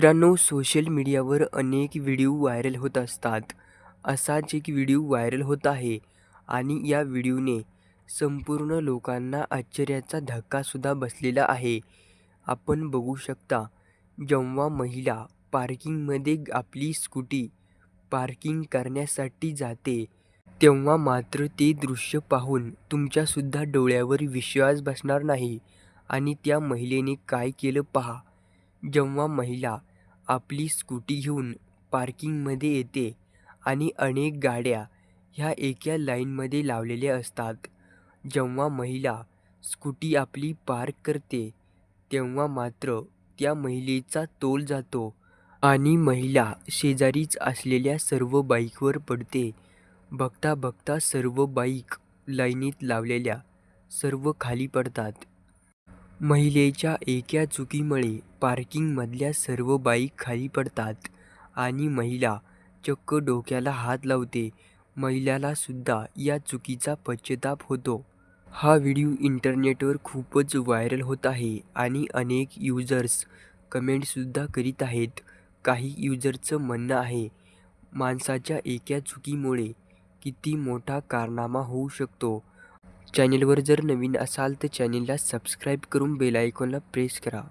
मित्रांनो सोशल मीडियावर अनेक व्हिडिओ व्हायरल होत असतात. असाच एक व्हिडिओ व्हायरल होत आहे आणि या व्हिडिओने संपूर्ण लोकांना आश्चर्याचा धक्कासुद्धा बसलेला आहे. आपण बघू शकता जेव्हा महिला पार्किंगमध्ये आपली स्कूटी पार्किंग करण्यासाठी जाते तेव्हा मात्र ते दृश्य पाहून तुमच्यासुद्धा डोळ्यावर विश्वास बसणार नाही. आणि त्या महिलेने काय केलं पहा? जेव्हा महिला आपली स्कूटी घेऊन पार्किंगमध्ये येते आणि अनेक गाड्या ह्या एका लाईनमध्ये लावलेल्या असतात. जेव्हा महिला स्कूटी आपली पार्क करते तेव्हा मात्र त्या महिलेचा तोल जातो आणि महिला शेजारीच असलेल्या सर्व बाईकवर पडते. बघता बघता सर्व बाईक लाईनीत लावलेल्या सर्व खाली पडतात. महिलेच्या एका चुकीमुळे पार्किंगमधल्या सर्व बाईक खाली पडतात आणि महिला चक्क डोक्याला हात लावते. महिलाला सुद्धा या चुकीचा पश्चाताप होतो. हा व्हिडिओ इंटरनेटवर खूपच व्हायरल होत आहे आणि अनेक युजर्स कमेंटसुद्धा करीत आहेत. काही युजरचं म्हणणं आहे माणसाच्या एका चुकीमुळे किती मोठा कारनामा होऊ शकतो. चॅनेलवर जर नवीन असाल तर चॅनेलला सबस्क्राईब करून बेल आयकॉनला प्रेस करा.